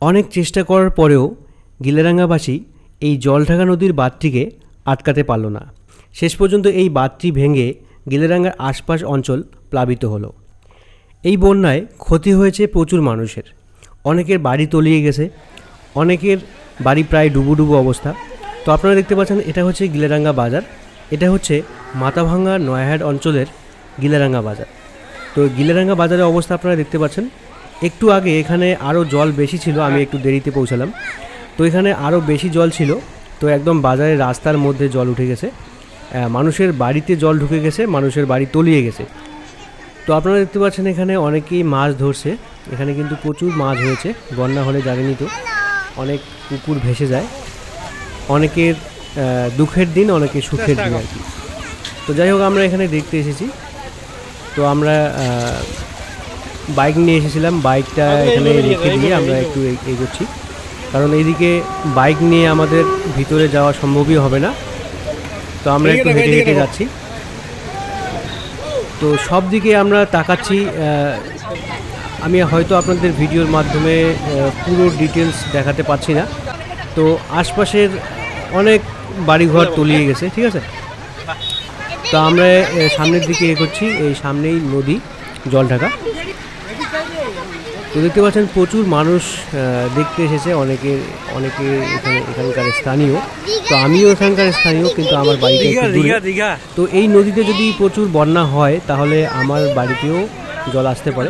অনেক চেষ্টা করার পরেও গিলেরাঙ্গাবাসী এই জলঢাকা নদীর বাঁধটিকে আটকাতে পারল না। শেষ পর্যন্ত এই বাঁধটি ভেঙে গিলেরাঙ্গার আশপাশ অঞ্চল প্লাবিত হলো। এই বন্যায় ক্ষতি হয়েছে প্রচুর মানুষের। অনেকের বাড়ি তলিয়ে গেছে, অনেকের বাড়ি প্রায় ডুবু ডুবু অবস্থা। তো আপনারা দেখতে পাচ্ছেন, এটা হচ্ছে গিলেরাঙ্গা বাজার, এটা হচ্ছে মাথাভাঙ্গা নয়াহাট অঞ্চলের গিলেরাঙ্গা বাজার। তো গিলেরাঙ্গা বাজারের অবস্থা আপনারা দেখতে পাচ্ছেন একটু আগে এখানে আরও জল বেশি ছিল, আমি একটু দেরিতে পৌঁছালাম। তো এখানে আরও বেশি জল ছিল, তো একদম বাজারের রাস্তার মধ্যে জল উঠে গেছে। মানুষের বাড়িতে জল ঢুকে গেছে, মানুষের বাড়ি তলিয়ে গেছে। তো আপনারা দেখতে পাচ্ছেন এখানে অনেকেই মাছ ধরছে, এখানে কিন্তু প্রচুর মাছ হয়েছে, বন্যা হলে জানেনই তো। অনেক পুকুর ভেসে যায়। অনেকের দুঃখের দিন, অনেকের সুখের দিন আর কি। তো যাই হোক, আমরা এখানে দেখতে এসেছি। তো আমরা বাইক নিয়ে এসেছিলাম। বাইকটা এখানে রেখে দিয়ে আমরা একটু এ- এগোচ্ছি। কারণ এইদিকে বাইক নিয়ে আমাদের ভিতরে যাওয়া সম্ভবই হবে না। তো আমরা একটু হেঁটে হেঁটে যাচ্ছি। তো সব দিকে আমরা তাকাচ্ছি আমি হয়তো আপনাদের ভিডিওর মাধ্যমে পুরো ডিটেলস দেখাতে পারছি না। তো আশপাশের অনেক বাড়িঘর তলিয়ে গেছে ঠিক আছে? তো আমরা সামনের দিকে এগোচ্ছি এই সামনেই নদী জলঢাকা। তো দেখতে পাচ্ছেন প্রচুর মানুষ দেখতে এসেছে। অনেকে অনেকে এখানে এখানকার স্থানীয়। তো আমিও এখানকার স্থানীয় কিন্তু আমার দীঘা তো এই নদীতে যদি প্রচুর বন্যা হয় তাহলে আমার বাড়িতেও জল আসতে পারে।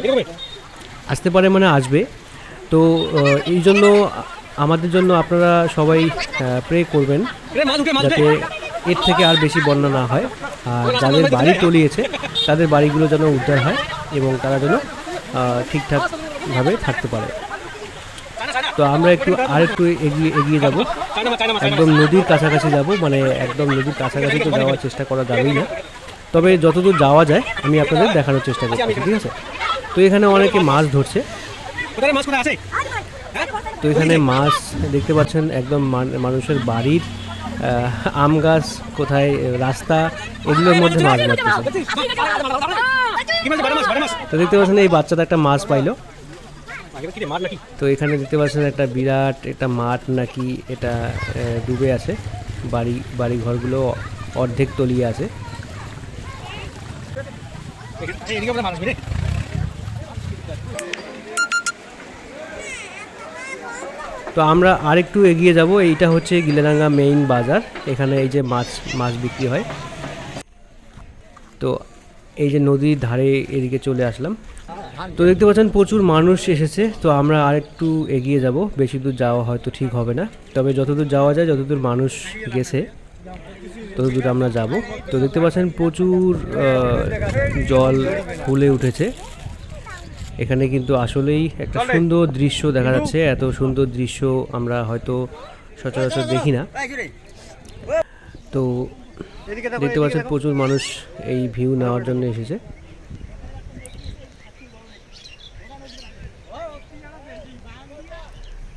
আসতে পারে মানে আসবে। তো এই জন্য আমাদের জন্য আপনারা সবাই প্রে করবেন যাতে এর থেকে আর বেশি বন্যা না হয়। আর যাদের বাড়ি তলিয়েছে তাদের বাড়িগুলো যেন উদ্ধার হয় এবং তারা যেন আহ, ঠিকঠাকভাবে থাকতে পারে। তো আমরা একটু আর একটু এগিয়ে এগিয়ে যাব। একদম নদীর কাছাকাছি যাব মানে একদম নদীর কাছাকাছি তো যাওয়ার চেষ্টা করা যাবেই না। তবে যতদূর যাওয়া যায় আমি আপনাদের দেখানোর চেষ্টা করছি ঠিক আছে? তো এখানে অনেকে মাছ ধরছে। কোথায় মাছ কোথায় আছে? তো এখানে মাছ দেখতে পাচ্ছেন একদম মানুষের বাড়ির আম গাছ কোথায় রাস্তা এগুলোর মধ্যে মাছ মারতেছে কি মাছ বড় মাছ বড় মাছ। তো দেখতে পাচ্ছেন এই বাচ্চাটা একটা মাছ পাইলো। তো এখানে দেখতে পাচ্ছেন একটা বিরাট একটা মাঠ নাকি এটা ডুবে আছে। বাড়ি বাড়ি ঘরগুলো অর্ধেক তলিয়ে আছে। তো আমরা আরেকটু এগিয়ে যাব। এইটা হচ্ছে গিলেরাঙ্গা মেইন বাজার। এখানে এই যে মাছ মাছ বিক্রি হয়। তো এই যে নদীর ধারে এদিকে চলে আসলাম। তো দেখতে পাচ্ছেন প্রচুর মানুষ এসেছে, তো আমরা আরেকটু এগিয়ে যাব। বেশি দূর যাওয়া হয়তো ঠিক হবে না, তবে যতদূর যাওয়া যায়, যতদূর মানুষ গেছে, ততদূর আমরা যাব। তো দেখতে পাচ্ছেন প্রচুর জল ফুলে উঠেছে। এখানে কিন্তু আসলেই একটা সুন্দর দৃশ্য দেখা যাচ্ছে, এত সুন্দর দৃশ্য আমরা হয়তো সচরাচর দেখি না। তো দেখতে পাচ্ছেন প্রচুর মানুষ এই ভিউ নেওয়ার জন্য এসেছে।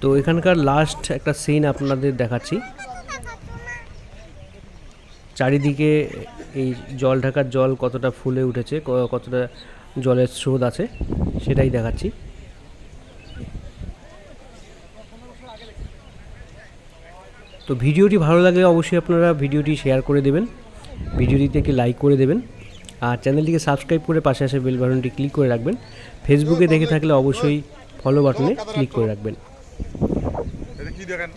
তো এখানকার লাস্ট একটা সিন আপনাদের দেখাচ্ছি। চারিদিকে এই জল ঢাকার জল কতটা ফুলে উঠেছে কতটা জলের স্রোত আছে, সেটাই দেখাচ্ছি। তো ভিডিওটি ভালো লাগলে অবশ্যই আপনারা ভিডিওটি শেয়ার করে দেবেন, ভিডিওটিতে একটি লাইক করে দেবেন, আর চ্যানেলটিকে সাবস্ক্রাইব করে পাশে আসে বেল বাটনটি ক্লিক করে রাখবেন ফেসবুকে দেখে থাকলে অবশ্যই ফলো বাটনে ক্লিক করে রাখবেন। কি দেখেন?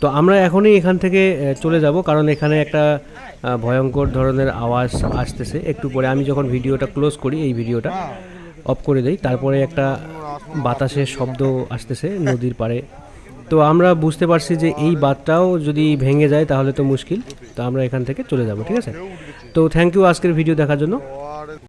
তো আমরা এখনই এখান থেকে চলে যাব কারণ এখানে একটা ভয়ঙ্কর ধরনের আওয়াজ আসতেছে। একটু পরে আমি যখন ভিডিওটা ক্লোজ করি এই ভিডিওটা অফ করে দেই। তারপরে একটা বাতাসের শব্দ আসতেছে নদীর পাড়ে। তো আমরা বুঝতে পারছি যে এই বাঁধটাও যদি ভেঙে যায় তাহলে তো মুশকিল। তো আমরা এখান থেকে চলে যাব ঠিক আছে? তো থ্যাংক ইউ আজকের ভিডিও দেখার জন্য।